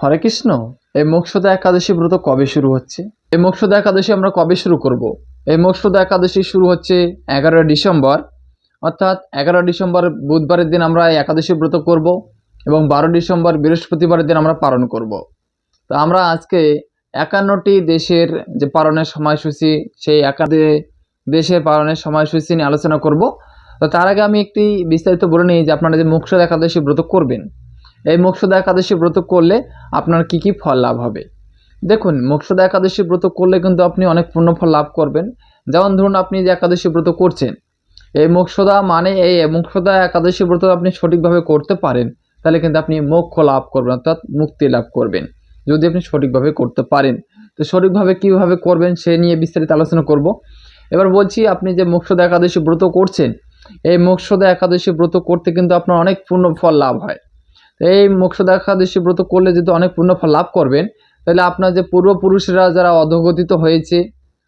হরে কৃষ্ণ, এই মোক্ষদা একাদশী ব্রত কবে শুরু হচ্ছে? এই মোক্ষদা একাদশী আমরা কবে শুরু করব? এই মোক্ষদা একাদশী শুরু হচ্ছে এগারোই ডিসেম্বর, অর্থাৎ এগারো ডিসেম্বর বুধবারের দিন আমরা একাদশী ব্রত করব এবং বারো ডিসেম্বর বৃহস্পতিবারের দিন আমরা পালন করব। তো আমরা আজকে একান্নটি দেশের যে পালনের সময়সূচি, সেই একাদে দেশের পালনের সময়সূচি নিয়ে আলোচনা করব। তো তার আগে আমি একটি বিস্তারিত বলে নিই যে আপনারা যে মোক্ষদা একাদশী ব্রত করবেন এই মোক্ষদা একাদশী ব্রত করলে আপনার কি কি ফল লাভ হবে? দেখুন মোক্ষদা একাদশী ব্রত করলে কিন্তু আপনি অনেক পুণ্যফল লাভ করবেন। যেমন ধরুন, আপনি যে একাদশী ব্রত করছেন, এই মোক্ষদা মানে এই মোক্ষদা একাদশী ব্রত আপনি সঠিকভাবে করতে পারেন, তাহলে কিন্তু আপনি মোক্ষ লাভ করবেন, অর্থাৎ মুক্তি লাভ করবেন, যদি আপনি সঠিকভাবে করতে পারেন। তো সঠিকভাবে কীভাবে করবেন সে নিয়ে বিস্তারিত আলোচনা করব। এবার বলছি, আপনি যে মোক্ষদা একাদশী ব্রত করছেন, এই মোক্ষদা একাদশী ব্রত করতে কিন্তু আপনার অনেক পূর্ণ ফল লাভ হয়। এই মোক্ষদা একাদশী ব্রত করলে যদি অনেক পূর্ণ ফল লাভ করবেন, তাহলে আপনার যে পূর্বপুরুষরা যারা অধগতিত হয়েছে,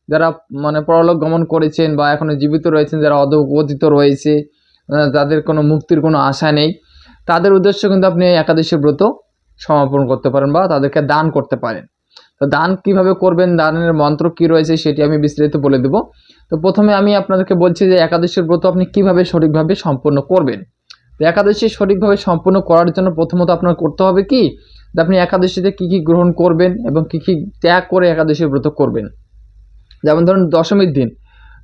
যারা মানে পরলোক গমন করেছেন বা এখনও জীবিত রয়েছেন, যারা অধগতিত রয়েছে যাদের কোনো মুক্তির কোনো আশা নেই, তাদের উদ্দেশ্য কিন্তু আপনি এই একাদশী ব্রত সমাপন করতে পারেন বা তাদেরকে দান করতে পারেন। তো দান কীভাবে করবেন, দানের মন্ত্র কি রয়েছে সেটি আমি বিস্তারিত বলে দেব। তো প্রথমে আমি আপনাদেরকে বলছি যে একাদশীর ব্রত আপনি কীভাবে সঠিকভাবে সম্পন্ন করবেন। একাদশী সঠিকভাবে সম্পূর্ণ করার জন্য প্রথমত আপনার করতে হবে কি? আপনি একাদশীতে কী কী গ্রহণ করবেন এবং কী কী ত্যাগ করে একাদশী ব্রত করবেন। যেমন ধরুন দশমীর দিন।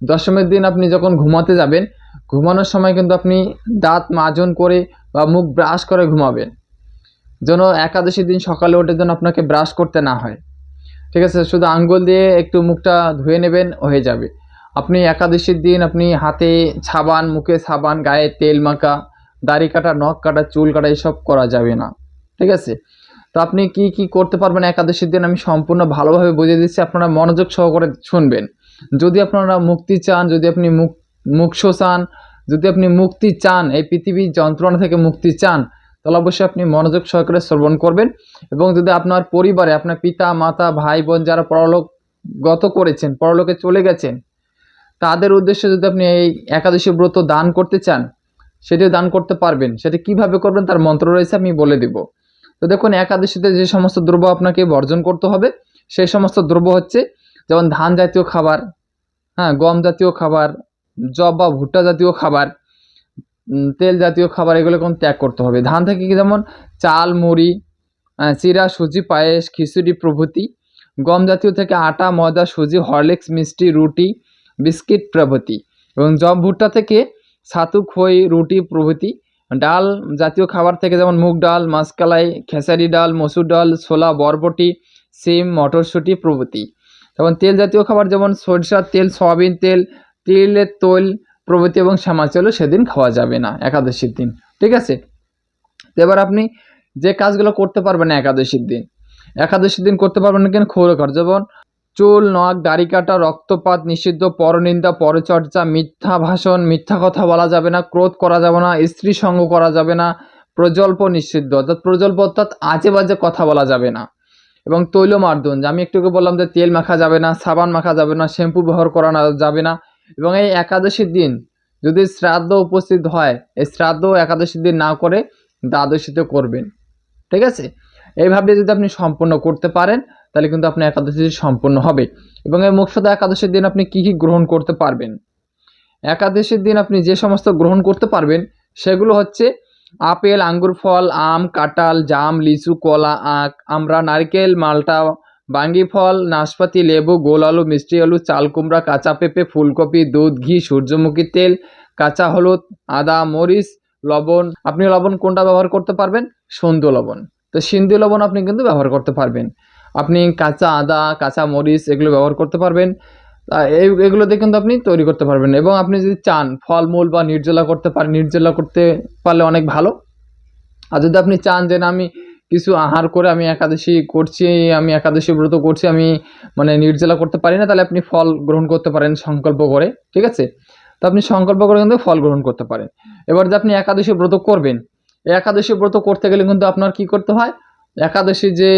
দশমীর দিন আপনি যখন ঘুমাতে যাবেন, ঘুমানোর সময় কিন্তু আপনি দাঁত মাজন করে বা মুখ ব্রাশ করে ঘুমাবেন। যেন একাদশীর দিন সকালে ওঠে যেন আপনাকে ব্রাশ করতে না হয়। ঠিক আছে? শুধু আঙ্গুল দিয়ে একটু মুখটা ধুয়ে নেবেন, হয়ে যাবে। আপনি একাদশীর দিন আপনি হাতে সাবান, মুখে সাবান, গায়ে তেল মাখা দাড়ি কাটা, নখ কাটা, চুল কাটা, এসব করা যাবে না। ঠিক আছে? তো আপনি কি কি করতে পারবেন একাদশীর দিন আমি সম্পূর্ণ ভালোভাবে বুঝিয়ে দিচ্ছি, আপনারা মনোযোগ সহকারে শুনবেন। যদি আপনারা মুক্তি চান, যদি আপনি মুক, মুক্ষ চান, যদি আপনি মুক্তি চান, এই পৃথিবীর যন্ত্রণা থেকে মুক্তি চান, তাহলে অবশ্যই আপনি মনোযোগ সহকারে শ্রবণ করবেন এবং যদি আপনার পরিবারে আপনার পিতা, মাতা, ভাই, বোন যারা পরলোক গত করেছেন, পরলোকে চলে গেছেন, তাদের উদ্দেশ্যে যদি আপনি এই একাদশী ব্রত দান করতে চান সেটিও দান করতে পারবেন, সেটা কীভাবে করবেন তার মন্ত্র রয়েছে, আমি বলে দেব। তো দেখুন, একাদশীতে যে সমস্ত দ্রব্য আপনাকে বর্জন করতে হবে, সেই সমস্ত দ্রব্য হচ্ছে যেমন ধান জাতীয় খাবার হ্যাঁ গম জাতীয় খাবার জব বা ভুট্টা জাতীয় খাবার তেল জাতীয় খাবার, এগুলো কোন ত্যাগ করতে হবে। ধান থেকে যেমন চাল, মুড়ি চিরা, সুজি, পায়েস, খিচুড়ি, প্রভৃতি। গম জাতীয় থেকে আটা, ময়দা, সুজি, হরলিক্স, মিষ্টি, রুটি, বিস্কিট, প্রভৃতি। এবং জব ভুট্টা থেকে ছাতু খই রুটি প্রভৃতি। ডাল জাতীয় খাবার থেকে যেমন মুগ ডাল মাসকালাই খেসারি ডাল, মসুর ডাল, ছোলা, বরবটি, সিম, মটরশুঁটি প্রভৃতি। যেমন তেল জাতীয় খাবার যেমন সরিষার তেল, সয়াবিন তেল, তিলের তেল প্রভৃতি এবং শ্যামাচলও সেদিন খাওয়া যাবে না একাদশীর দিন। ঠিক আছে? তো এবার আপনি যে কাজগুলো করতে পারবেন একাদশীর দিন একাদশীর দিন করতে পারবেন না কেন? ক্ষৌরকর যেমন চুল, নখ, দাড়ি কাটা, রক্তপাত, নিষিদ্ধ, পরনিন্দা, পরচর্চা, মিথ্যা ভাষণ, মিথ্যা কথা বলা যাবে না, ক্রোধ করা যাবে না, স্ত্রী সঙ্গ করা যাবে না, প্রজল্প নিষিদ্ধ, অর্থাৎ প্রজল্প অর্থাৎ আজে বাজে কথা বলা যাবে না। এবং তৈল মার্দন আমি একটুকে বললাম যে তেল মাখা যাবে না, সাবান মাখা যাবে না, শ্যাম্পু ব্যবহার করা যাবে না। এবং এই একাদশীর দিন যদি শ্রাদ্ধ উপস্থিত হয়, এই শ্রাদ্ধ একাদশীর দিন না করে দ্বাদশীতে করবেন। ঠিক আছে? এইভাবে যদি আপনি সম্পূর্ণ করতে পারেন তাহলে কিন্তু আপনার একাদশী সম্পূর্ণ হবে। এবং এই মুখ্যতঃ একাদশীর দিন আপনি কি কি গ্রহণ করতে পারবেন? একাদশীর দিন আপনি যে সমস্ত গ্রহণ করতে পারবেন, সেগুলো হচ্ছে আপেল, আঙ্গুর, ফল, আম, কাঁঠাল, জাম, লিচু, কলা, আখ, আমরা নারকেল, মালটা, বাঙ্গি ফল, নাশপাতি, লেবু, গোল আলু, মিষ্টি আলু, চাল কুমড়া, কাঁচা পেঁপে, ফুলকপি, দুধ, ঘি, সূর্যমুখী তেল, কাঁচা হলুদ, আদা, মরিচ, লবণ। আপনি লবণ কোনটা ব্যবহার করতে পারবেন? সন্ধ্যে লবণ। তো সিন্ধু লবণ আপনি কিন্তু ব্যবহার করতে পারবেন। আপনি কাঁচা আদা, কাঁচা মরিচ এগুলো ব্যবহার করতে পারবেন। এগুলোতে কিন্তু আপনি তৈরি করতে পারবেন এবং আপনি যদি চান ফলমূল বা নির্জলা করতে পারেন নির্জলা করতে পারলে অনেক ভালো। আর যদি আপনি চান যে না, আমি কিছু আহার করে আমি একাদশী করছি, আমি একাদশী ব্রত করছি, আমি মানে নির্জলা করতে পারি না, তাহলে আপনি ফল গ্রহণ করতে পারেন সংকল্প করে, ঠিক আছে? তো আপনি সংকল্প করে কিন্তু ফল গ্রহণ করতে পারেন। এবার যে আপনি একাদশী ব্রত করবেন, একাদশী ব্রত করতে গেলে কিন্তু আপনার কি করতে হয়? একাদশী যে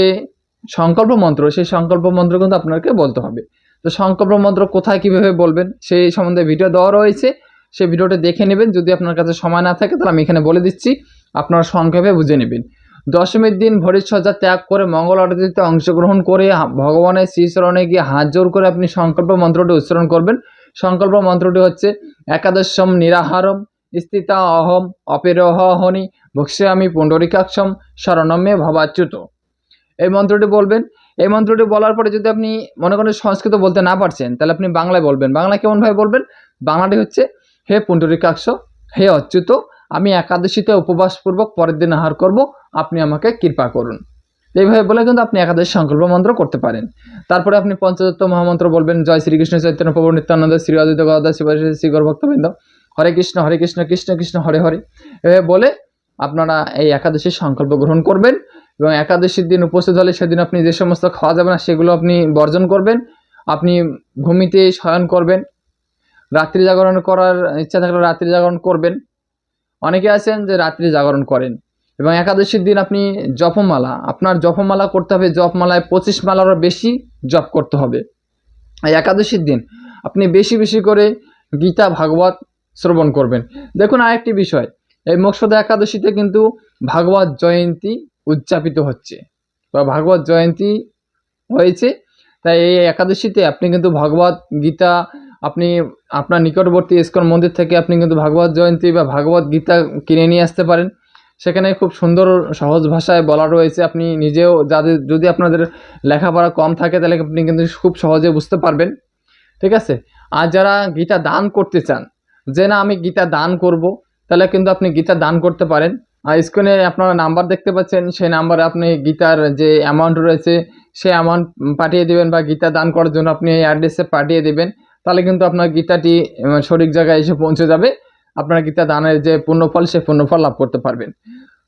সংকল্প মন্ত্র, সেই সংকল্প মন্ত্র কিন্তু আপনাকে বলতে হবে। তো সংকল্প মন্ত্র কোথায় কীভাবে বলবেন? সেই সম্বন্ধে ভিডিও দেওয়া রয়েছে। সেই ভিডিওটা দেখে নেবেন। যদি আপনার কাছে সময় না থাকে, তাহলে আমি এখানে বলে দিচ্ছি। আপনারা সংক্ষেপে বুঝে নেবেন। দশমীর দিন ভরির সজ্জা ত্যাগ করে মঙ্গল আরতিতে অংশগ্রহণ করে ভগবানের শ্রীচরণে গিয়ে হাত জোর করে আপনি সংকল্প মন্ত্রটি উচ্চারণ করবেন। সংকল্প মন্ত্রটি হচ্ছে, একাদশম নিরাহারম স্থিতা অহম অপেরহনি ভক্ষ্যামি পুণ্ডরিকাক্ষম, শরণম্যে ভবাচ্যুত। এই মন্ত্রটি বলবেন। এই মন্ত্রটি বলার পরে যদি আপনি মনে করেন সংস্কৃত বলতে না পারছেন, তাহলে আপনি বাংলায় বলবেন। বাংলা কেমনভাবে বলবেন? বাংলাটি হচ্ছে, হে পুণ্ডরিকাক্ষ, হে অচ্যুত, আমি একাদশীতে উপবাসপূর্বক পরের দিন আহার করব, আপনি আমাকে কৃপা করুন। এইভাবে বলে কিন্তু আপনি একাদশী সংকল্প মন্ত্র করতে পারেন। তারপরে আপনি পঞ্চদত্ত মহামন্ত্র বলবেন, জয় শ্রীকৃষ্ণ চৈতন্য প্রভু নিত্যানন্দ, শ্রী অদ্বৈত গদা শিবাশী শ্রীগর ভক্তবৃন্দ হরে কৃষ্ণ হরে কৃষ্ণ কৃষ্ণ কৃষ্ণ, হরে হরে। এভাবে বলে আপনারা এই একাদশীর সংকল্প গ্রহণ করবেন। এবং একাদশীর দিন উপস্থিত হলে সেদিন আপনি যে সমস্ত খাওয়া যাবে না, সেগুলো আপনি বর্জন করবেন। আপনি ভূমিতে শয়ন করবেন। রাত্রি জাগরণ করার ইচ্ছা থাকলে রাত্রি জাগরণ করবেন। অনেকে আছেন যে রাত্রি জাগরণ করেন এবং একাদশীর দিন আপনি জপমালা, আপনার জপমালা করতে হবে। জপমালায় পঁচিশ মালারও বেশি জপ করতে হবে। এই একাদশীর দিন আপনি বেশি বেশি করে গীতা, ভাগবত শ্রবণ করবেন। দেখুন আরেকটি বিষয়, এই মোক্ষদা একাদশীতে কিন্তু ভাগবত জয়ন্তী উদযাপিত হচ্ছে। বা ভাগবত জয়ন্তী হয়েছে। তাই এই একাদশীতে আপনি কিন্তু ভগবত গীতা, আপনি আপনার নিকটবর্তী ইস্কন মন্দির থেকে আপনি কিন্তু ভাগবত জয়ন্তী বা ভাগবত গীতা কিনে নিয়ে আসতে পারেন। সেখানে খুব সুন্দর সহজ ভাষায় বলা রয়েছে। আপনি নিজেও যাদের, যদি আপনাদের লেখাপড়া কম থাকে, তাহলে আপনি কিন্তু খুব সহজে বুঝতে পারবেন। ঠিক আছে? আর যারা গীতা দান করতে চান, যে না আমি গীতা দান করব, তাহলে কিন্তু আপনি গীতা দান করতে পারেন। স্ক্রিনে আপনারা নাম্বার দেখতে পাচ্ছেন, সেই নাম্বারে আপনি গীতার যে অ্যামাউন্ট রয়েছে, সেই অ্যামাউন্ট পাঠিয়ে দেবেন বা গীতা দান করার জন্য আপনি এই অ্যাড্রেসে পাঠিয়ে দেবেন, তাহলে কিন্তু আপনার গীতাটি সঠিক জায়গায় এসে পৌঁছে যাবে, আপনার গীতা দানের যে পুণ্যফল সেই পুণ্যফল লাভ করতে পারবেন।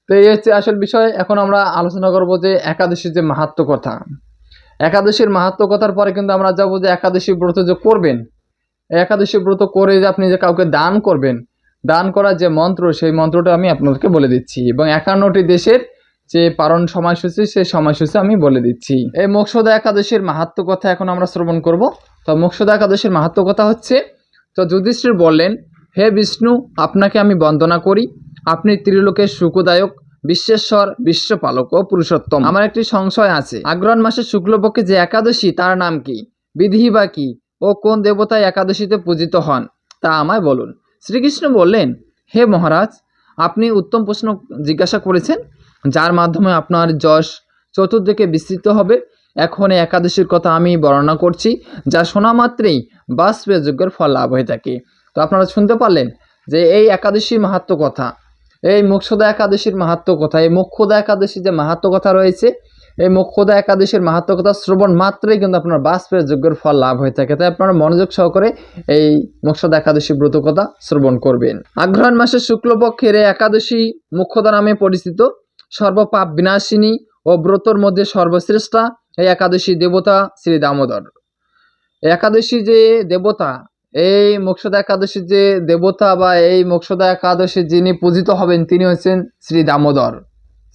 তো এই হচ্ছে আসল বিষয়, এখন আমরা আলোচনা করব যে একাদশীর যে মাহাত্ম কথা। একাদশীর মাহাত্ম কথার পরে কিন্তু আমরা যাব যে একাদশী ব্রত যে করবেন একাদশী ব্রত করে যে আপনি যে কাউকে দান করবেন দান করার যে মন্ত্র, সেই মন্ত্রটা আমি আপনাদেরকে বলে দিচ্ছি। এবং একান্নটি দেশের যে পারণ সময়সূচি, সেই সময়সূচি আমি বলে দিচ্ছি। এই মোক্ষদা একাদশীর মাহাত্ম কথা এখন আমরা শ্রবণ করব। তো মোক্ষদা একাদশীর মাহাত্ম কথা হচ্ছে, তো যুধিষ্ঠির বললেন, হে বিষ্ণু, আপনাকে আমি বন্দনা করি। আপনি ত্রিলোকের সুখদায়ক, বিশ্বেশ্বর, বিশ্বপালক ও পুরুষোত্তম। আমার একটি সংশয় আছে। আগ্রহণ মাসের শুক্লপক্ষে যে একাদশী, তার নাম কি? বিধি বা কি? ও কোন দেবতায় একাদশীতে পূজিত হন? তা আমায় বলুন। শ্রীকৃষ্ণ বললেন, হে মহারাজ, আপনি উত্তম প্রশ্ন জিজ্ঞাসা করেছেন, যার মাধ্যমে আপনার যশ চতুর্দিকে বিস্তৃত হবে। এখন একাদশীর কথা আমি বর্ণনা করছি, যা শোনা মাত্রেই বাষ্পের যজ্ঞের ফল লাভ হয়ে থাকে। তো আপনারা শুনতে পারলেন যে এই একাদশী মাহাত্ম কথা, এই মোক্ষদা একাদশীর মাহাত্ম কথা, এই মোক্ষদা একাদশীর যে মাহাত্ম কথা রয়েছে এই মোক্ষদা একাদশীর মাহাত্মকতা শ্রবণ মাত্রই কিন্তু আপনার বাষ্পের যজ্ঞের ফল লাভ হয়ে থাকে। তাই আপনারা মনোযোগ সহকারে এই মোক্ষদা একাদশী ব্রত কথা শ্রবণ করবেন। আগ্রহণ মাসের শুক্লপক্ষের এই একাদশী মুখ্যদা নামে পরিচিত। সর্বপাপ বিনাশিনী ও ব্রতর মধ্যে সর্বশ্রেষ্ঠা এই একাদশী দেবতা শ্রী দামোদর। একাদশী যে দেবতা, এই মোক্ষদা একাদশীর যে দেবতা বা এই মোক্ষদা একাদশী যিনি পূজিত হবেন, তিনি হচ্ছেন শ্রী দামোদর।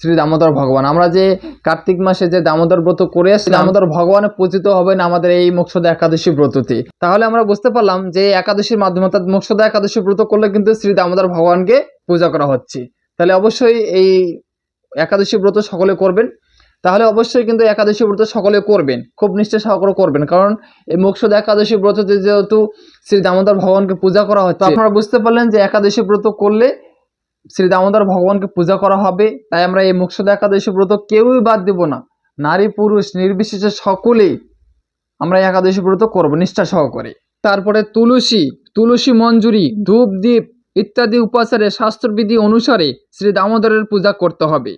শ্রী দামোদর ভগবান। আমরা যে কার্তিক মাসে যে দামোদর ব্রত করে আসছি দামোদর ভগবানে পূজিত হবেন আমাদের এই মোক্ষদা একাদশী ব্রততে। তাহলে আমরা বুঝতে পারলাম যে একাদশীর মাধ্যমে অর্থাৎ মোক্ষদা একাদশী ব্রত করলে কিন্তু শ্রী দামোদর ভগবানকে পূজা করা হচ্ছে। তাহলে অবশ্যই এই একাদশী ব্রত সকলে করবেন। তাহলে অবশ্যই কিন্তু একাদশী ব্রত সকলে করবেন খুব নিষ্ঠা সহকারে করবেন। কারণ এই মোক্ষদা একাদশী ব্রততে যেহেতু শ্রী দামোদর ভগবানকে পূজা করা হচ্ছে আপনারা বুঝতে পারলেন যে একাদশী ব্রত করলে শ্রী দামোদর ভগবানকে পূজা করা হবে, তাই আমরা এই মোক্ষদা একাদশী ব্রত কেউই বাদ দেব না। নারী, পুরুষ, নির্বিশেষে সকলেই আমরা একাদশী ব্রত করব নিষ্ঠা সহকারে। তারপরে তুলসী তুলসী মঞ্জুরি, ধূপ দ্বীপ ইত্যাদি উপাচারে, শাস্ত্রবিধি অনুসারে শ্রী দামোদরের পূজা করতে হবে।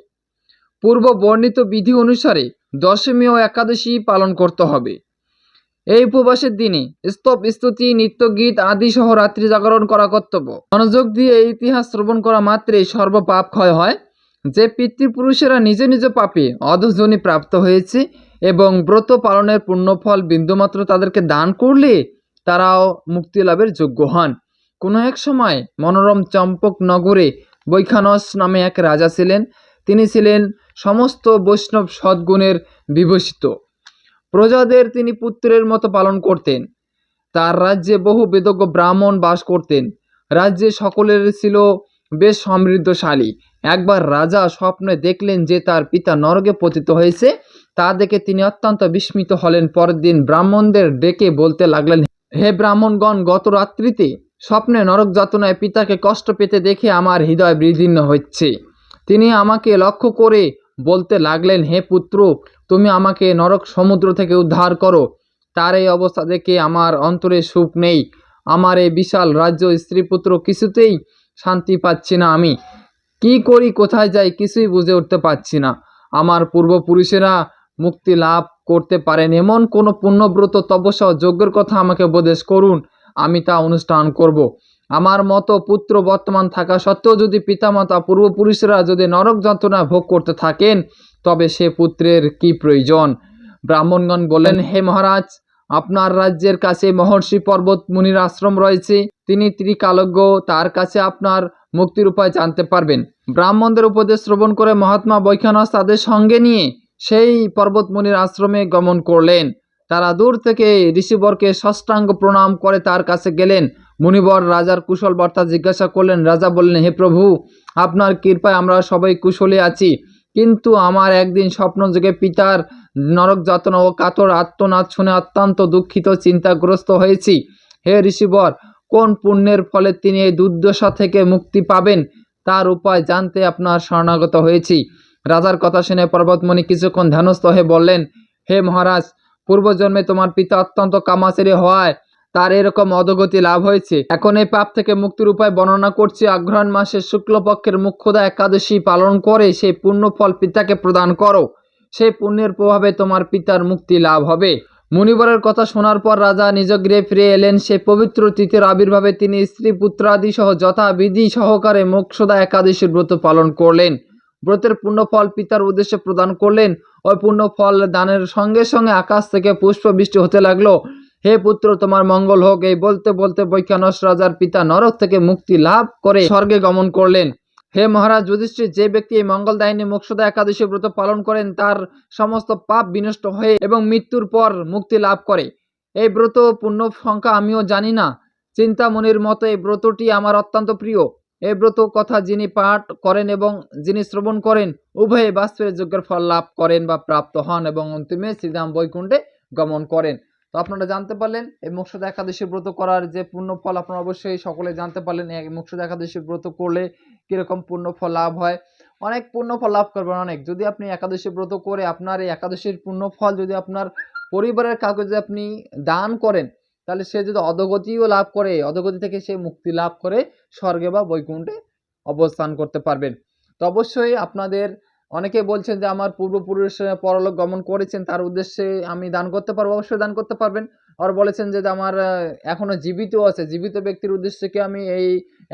পূর্ব বর্ণিত বিধি অনুসারে দশমী ও একাদশী পালন করতে হবে। এই উপবাসের দিনে স্তব, স্তুতি, নিত্যগীত আদি সহ রাত্রি জাগরণ করা কর্তব্য। মনোযোগ দিয়ে এই ইতিহাস শ্রবণ করা মাত্রেই সর্বপাপ ক্ষয় হয়। যে পিতৃপুরুষেরা নিজ নিজ পাপে, অধজনী প্রাপ্ত হয়েছে এবং ব্রত পালনের পুণ্যফল বিন্দুমাত্র তাদেরকে দান করলে তারাও মুক্তি লাভের যোগ্য হন। কোনো এক সময় মনোরম চম্পক নগরে বৈখানস নামে এক রাজা ছিলেন। তিনি ছিলেন সমস্ত বৈষ্ণব সদ্গুণের বিভূষিত। প্রজাদের তিনি পুত্রের মতো পালন করতেন। তার রাজ্যে বহু বেদজ্ঞ ব্রাহ্মণ বাস করতেন। রাজ্যে সকলের ছিল বেশ সমৃদ্ধশালী। একবার রাজা স্বপ্নে দেখলেন যে তার পিতা নরকে পতিত হয়েছে, তা দেখে তিনি অত্যন্ত বিস্মিত হলেন। পরের দিন ব্রাহ্মণদের ডেকে বলতে লাগলেন, হে ব্রাহ্মণগণ, গত রাত্রিতে স্বপ্নে নরক যাতনায় পিতাকে কষ্ট পেতে দেখে আমার হৃদয় বিদীর্ণ হচ্ছে। তিনি আমাকে লক্ষ্য করে বলতে লাগলেন, হে পুত্র তুমি আমাকে নরক সমুদ্র থেকে উদ্ধার করো। তার এই অবস্থা দেখে আমার অন্তরে সুখ নেই। আমার এই বিশাল রাজ্য স্ত্রী পুত্র কিছুতেই শান্তি পাচ্ছি না আমি। কি করি, কোথায় যাই কিছুই বুঝে উঠতে পারছি না। আমার পূর্বপুরুষেরা মুক্তি লাভ করতে পারেন। এমন কোনো পুণ্যব্রত তপস্যা যজ্ঞের কথা আমাকে উপদেশ করুন। আমি তা অনুষ্ঠান করব। আমার মতো পুত্র বর্তমান থাকা সত্ত্বেও যদি পিতামাতা পূর্বপুরুষেরা যদি নরক যন্ত্রণা ভোগ করতে থাকেন তবে সে পুত্রের কি প্রয়োজন? ব্রাহ্মণগণ বলেন হে মহারাজ, আপনার রাজ্যের কাছে মহর্ষি পর্বত মুনির আশ্রম রয়েছে। তিনি ত্রিকালজ্ঞ, তার কাছে আপনার মুক্তির উপায় জানতে পারবেন। ব্রাহ্মণদের উপদেশ শ্রবণ করে মহাত্মা বৈখানস তাদের সঙ্গে নিয়ে সেই পর্বতমুনির আশ্রমে গমন করলেন। তারা দূর থেকে ঋষিবরকে ষষ্ঠাঙ্গ প্রণাম করে তার কাছে গেলেন। মুনিবর রাজার কুশল বার্তা জিজ্ঞাসা করলেন, রাজা বললেন, হে প্রভু, আপনার কৃপায় আমরা সবাই কুশলে আছি। কিন্তু আমার একদিন স্বপ্ন যোগে পিতার নরক যাতনা ও কাতর আত্মনাদ শুনে অত্যন্ত দুঃখিত, চিন্তাগ্রস্ত হয়েছি। হে ঋষিবর, কোন পুণ্যের ফলে তিনি এই দুর্দশা থেকে মুক্তি পাবেন? তার উপায় জানতে আপনার শরণাগত হয়েছি। রাজার কথা শুনে পর্বতমণি কিছুক্ষণ ধ্যানস্থ হয়ে বললেন, হে মহারাজ, পূর্বজন্মে তোমার পিতা অত্যন্ত কামাচেরি হওয়ায় তার এরকম অধগতি লাভ হয়েছে। এখন এই পাপ থেকে মুক্তির উপায় বর্ণনা করছি অগ্রহণ মাসের শুক্লপক্ষের মুখ্যদা একাদশী পালন করে সেই পুণ্য ফল পিতাকে প্রদান করো। সেই পুণ্যের প্রভাবে তোমার পিতার মুক্তি লাভ হবে। মুনিবরের কথা শোনার পর রাজা নিজ গৃহে ফিরে এলেন। সেই পবিত্র তিথির আবির্ভাবে তিনি স্ত্রী পুত্রাদি সহ যথাবিধি সহকারে মোক্ষদা একাদশীর ব্রত পালন করলেন। ব্রতের পূর্ণ ফল পিতার উদ্দেশ্যে প্রদান করলেন। ওই ফল দানের সঙ্গে সঙ্গে আকাশ থেকে পুষ্প বৃষ্টি হতে লাগল। হে পুত্র, তোমার মঙ্গল হোক। এই বলতে বলতে বৈখানস রাজার পিতা নরক থেকে মুক্তি লাভ করে স্বর্গে গমন করলেন। হে মহারাজ, যুধিষ্ঠির, যে ব্যক্তি এই মঙ্গল মঙ্গলদায়িনী মোক্ষদা একাদশী ব্রত পালন করেন, তার সমস্ত পাপ বিনষ্ট হয়ে এবং মৃত্যুর পর মুক্তি লাভ করে। এই ব্রত পূর্ণ সংখ্যা আমিও জানি না। চিন্তামণির মতো এই ব্রতটি আমার অত্যন্ত প্রিয়। এই ব্রত কথা যিনি পাঠ করেন এবং যিনি শ্রবণ করেন, উভয়ে বাস্তবের যজ্ঞের ফল লাভ করেন বা প্রাপ্ত হন এবং অন্তিমে শ্রীরাম বৈকুণ্ঠে গমন করেন। তো আপনারা জানতে পারলেন, এই মোক্ষদা একাদশী ব্রত করার যে পূর্ণ ফল আপনারা অবশ্যই সকলে জানতে পারলেন, এই মোক্ষদা একাদশী ব্রত করলে কীরকম পূর্ণ ফল লাভ হয়। অনেক পূর্ণ ফল লাভ করবেন অনেক। যদি আপনি একাদশী ব্রত করে আপনার এই একাদশীর পূর্ণ ফল যদি আপনার পরিবারের কাউকে যদি আপনি দান করেন, তাহলে সে যদি অধগতিও লাভ করে, অধগতি থেকে সে মুক্তি লাভ করে, স্বর্গে বা বৈকুণ্ঠে অবস্থান করতে পারবেন। তো অবশ্যই আপনাদের অনেকে বলছেন যে আমার পূর্বপুরুষ পরলোক গমন করেছেন তার উদ্দেশ্যে আমি দান করতে পারব অবশ্যই দান করতে পারবেন। আর বলেছেন যে আমার আহ, এখনও জীবিত আছে জীবিত ব্যক্তির উদ্দেশ্যে কি আমি এই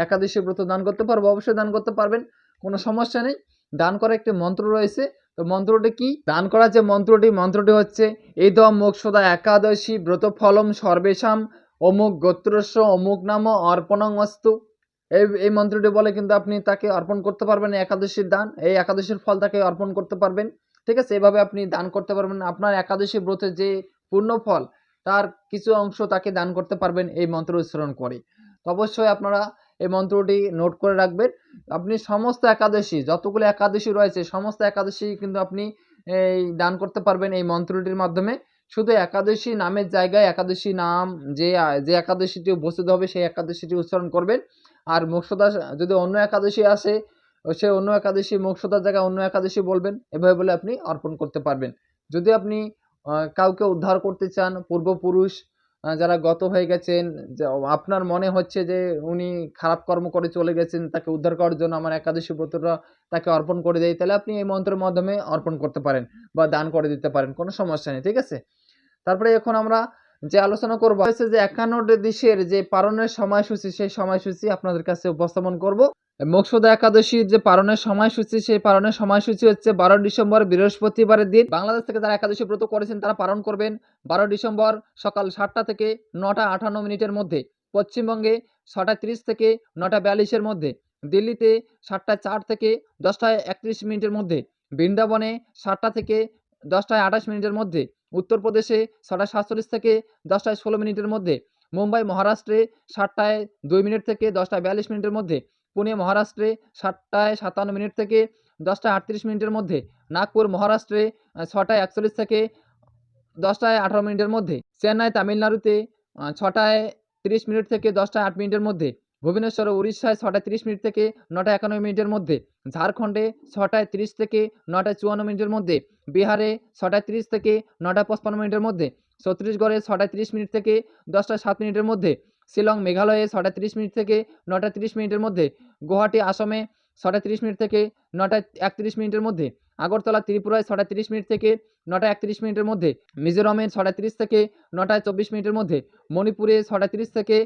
একাদশী ব্রত দান করতে পারব অবশ্যই দান করতে পারবেন কোনো সমস্যা নেই। দান করার একটি মন্ত্র রয়েছে তো মন্ত্রটি কি? দান করার যে মন্ত্রটি মন্ত্রটি হচ্ছে এই ইদম মোক্ষদা একাদশী ব্রত ফলম সর্বেশাম অমুক গোত্রস্য অমুক নাম অর্পণং অস্তু। এই এই মন্ত্রটি বলে কিন্তু আপনি তাকে অর্পণ করতে পারবেন, একাদশীর দান। এই একাদশীর ফল তাকে অর্পণ করতে পারবেন। ঠিক আছে? এভাবে আপনি দান করতে পারবেন। আপনার একাদশী ব্রতের যে পূর্ণ ফল, তার কিছু অংশ তাকে দান করতে পারবেন এই মন্ত্র উচ্চারণ করে। তো অবশ্যই আপনারা এই মন্ত্রটি নোট করে রাখবেন। আপনি সমস্ত একাদশী, যতগুলো একাদশী রয়েছে, সমস্ত একাদশী কিন্তু আপনি এই দান করতে পারবেন এই মন্ত্রটির মাধ্যমে। শুধু একাদশী নামের জায়গায় একাদশী নাম, যে যে একাদশীটি উপস্থিত হবে, সেই একাদশীটি উচ্চারণ করবেন। আর মোক্ষদা যদি অন্য একাদশী আসে, সে অন্য একাদশী, মোক্ষদার জায়গায় অন্য একাদশী বলবেন, এভাবে বলে আপনি অর্পণ করতে পারবেন। যদি আপনি কাউকে উদ্ধার করতে চান, পূর্বপুরুষ যারা গত হয়ে গেছেন আপনার মনে হচ্ছে যে উনি খারাপ কর্ম করে চলে গেছেন, তাকে উদ্ধার করার জন্য আমার একাদশী ব্রতটা তাকে অর্পণ করে দেয় তাহলে আপনি এই মন্ত্রের মাধ্যমে অর্পণ করতে পারেন বা দান করে দিতে পারেন, কোনো সমস্যা নেই, ঠিক আছে? তারপরে এখন আমরা যে আলোচনা করব হচ্ছে যে একান্নটি দেশের যে পালনের সময়সূচি, সেই সময়সূচি আপনাদের কাছে উপস্থাপন করব। মোক্ষদা একাদশীর যে পালনের সময়সূচি, সেই পালনের সময়সূচি হচ্ছে বারো ডিসেম্বর, বৃহস্পতিবারের দিন। বাংলাদেশ থেকে যারা একাদশী ব্রত করেছেন, তারা পালন করবেন বারো ডিসেম্বর সকাল সাতটা থেকে নটা আটান্ন মিনিটের মধ্যে। পশ্চিমবঙ্গে ছটা তিরিশ থেকে নটা বিয়াল্লিশের মধ্যে। দিল্লিতে সাতটা চার থেকে দশটায় একত্রিশ মিনিটের মধ্যে। বৃন্দাবনে সাতটা থেকে দশটায় আঠাশ মিনিটের মধ্যে। উত্তরপ্রদেশে ছটা সাতচল্লিশ থেকে দশটায় ষোলো মিনিটের মধ্যে, মুম্বাই, মহারাষ্ট্রে সাতটায় দুই মিনিট থেকে দশটায় বিয়াল্লিশ মিনিটের মধ্যে, পুনে, মহারাষ্ট্রে সাতটায় সাতান্ন মিনিট থেকে দশটায় আটত্রিশ মিনিটের মধ্যে, নাগপুর, মহারাষ্ট্রে ছটায় একচল্লিশ থেকে দশটায় আঠারো মিনিটের মধ্যে, চেন্নাই, তামিলনাড়ুতে ছটায় তিরিশ মিনিট থেকে দশটায় আট মিনিটের মধ্যে ভুবনেশ্বর উড়িষ্যায় ছটায় তিরিশ মিনিট থেকে নটা একান্ন মিনিটের মধ্যে। ঝাড়খণ্ডে ছটায় তিরিশ থেকে নটায় চুয়ান্ন মিনিটের মধ্যে। বিহারে ছটায় তিরিশ থেকে নটায় পঁচপান্ন মিনিটের মধ্যে। ছত্তিশগড়ে ছটায় তিরিশ মিনিট থেকে দশটা সাত মিনিটের মধ্যে। শিলং, মেঘালয়ে ছটায় তিরিশ মিনিট থেকে নটা তিরিশ মিনিটের মধ্যে। গুয়াহাটি, আসামে ছটা তিরিশ মিনিট থেকে নটা একত্রিশ মিনিটের মধ্যে। আগরতলা ত্রিপুরায় ছটা তিরিশ মিনিট থেকে নটা একত্রিশ মিনিটের মধ্যে, মিজোরামের ছটা তিরিশ থেকে নটা চব্বিশ মিনিটের মধ্যে, মণিপুরে ছটা তিরিশ থেকে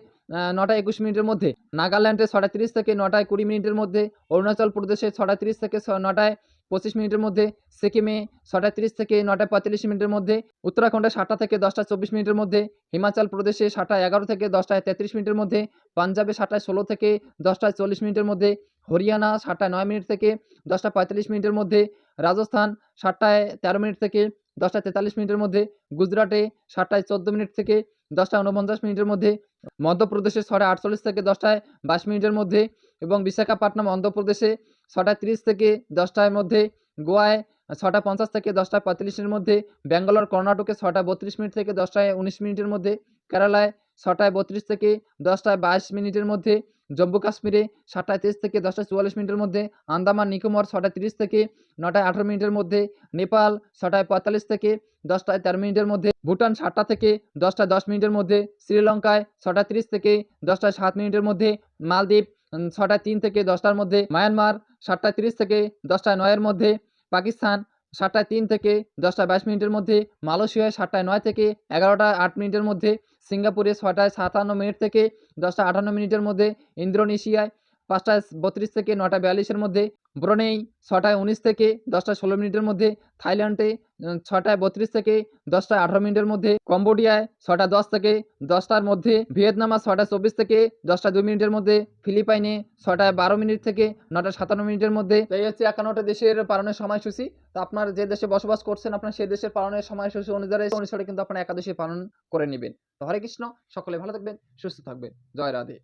নটা একুশ মিনিটের মধ্যে, নাগাল্যান্ডে ছটা তিরিশ থেকে নটায় কুড়ি মিনিটের মধ্যে, অরুণাচল প্রদেশে ছটা তিরিশ থেকে নটায় পঁচিশ মিনিটের মধ্যে সিকিমে ছটা তিরিশ থেকে নটা পঁয়তাল্লিশ মিনিটের মধ্যে উত্তরাখণ্ডে সাতটা থেকে দশটা চব্বিশ মিনিটের মধ্যে, হিমাচল প্রদেশে সাতটা এগারো থেকে দশটায় তেত্রিশ মিনিটের মধ্যে, পাঞ্জাবে সাতটায় ষোলো থেকে দশটায় চল্লিশ মিনিটের মধ্যে, হরিয়ানা সাতটায় নয় মিনিট থেকে দশটা পঁয়তাল্লিশ মিনিটের মধ্যে, রাজস্থান সাতটায় তেরো মিনিট থেকে দশটা তেতাল্লিশ মিনিটের মধ্যে, গুজরাটে সাতটায় চোদ্দ মিনিট থেকে দশটা উনপঞ্চাশ মিনিটের মধ্যে, মধ্যপ্রদেশে ছটায় আটচল্লিশ থেকে দশটায় বাইশ মিনিটের মধ্যে এবং বিশাখাপট্টনম, অন্ধ্রপ্রদেশে ছটায় তিরিশ থেকে দশটার মধ্যে গোয়ায়, ছটা পঞ্চাশ থেকে দশটা পঁয়তাল্লিশের মধ্যে ব্যাঙ্গালোর, কর্ণাটকে ছটা বত্রিশ মিনিট থেকে দশটায় উনিশ মিনিটের মধ্যে, কেরালায় ছটায় বত্রিশ থেকে দশটায় বাইশ মিনিটের মধ্যে, জম্মু কাশ্মীরে সাতটায় তেইশ থেকে দশটা চুয়াল্লিশ মিনিটের মধ্যে, আন্দামান, নিকোমর ছটা তিরিশ থেকে নটায় আঠারো মিনিটের মধ্যে, নেপাল ছটায় পঁয়তাল্লিশ থেকে দশটায় তেরো মিনিটের মধ্যে, ভুটান সাতটা থেকে দশটায় দশ মিনিটের মধ্যে, শ্রীলঙ্কায় ছটা তিরিশ থেকে দশটায় সাত মিনিটের মধ্যে, মালদ্বীপ ছটায় তিন থেকে দশটার মধ্যে মায়ানমার সাতটায় তিরিশ থেকে দশটা নয়ের মধ্যে পাকিস্তান সাতটায় তিন থেকে দশটা বাইশ মিনিটের মধ্যে মালয়েশিয়ায় সাতটায় নয় থেকে এগারোটা আট মিনিটের মধ্যে সিঙ্গাপুরে ছটায় সাতান্ন মিনিট থেকে দশটা আটান্ন মিনিটের মধ্যে ইন্দোনেশিয়ায় পাঁচটায় বত্রিশ থেকে নটা বিয়াল্লিশের মধ্যে ব্রনেই ছটায় উনিশ থেকে দশটা ষোলো মিনিটের মধ্যে থাইল্যান্ডে ছটায় বত্রিশ থেকে দশটা আঠারো মিনিটের মধ্যে কম্বোডিয়ায় ছটা দশ থেকে দশটার মধ্যে ভিয়েতনামা ছটা চব্বিশ থেকে দশটা দুই মিনিটের মধ্যে ফিলিপাইনে ছটায় বারো মিনিট থেকে নটা সাতান্ন মিনিটের মধ্যে। এই হচ্ছে একান্নটা দেশের পালনের সময়সূচি। তো আপনার যে দেশে বসবাস করছেন আপনার সেই দেশের পালনের সময়সূচি অনুযায়ী অনুসারে কিন্তু আপনার একাদশী পালন করে নেবেন। তো হরে কৃষ্ণ, সকলে ভালো থাকবেন, সুস্থ থাকবেন। জয় রাধে।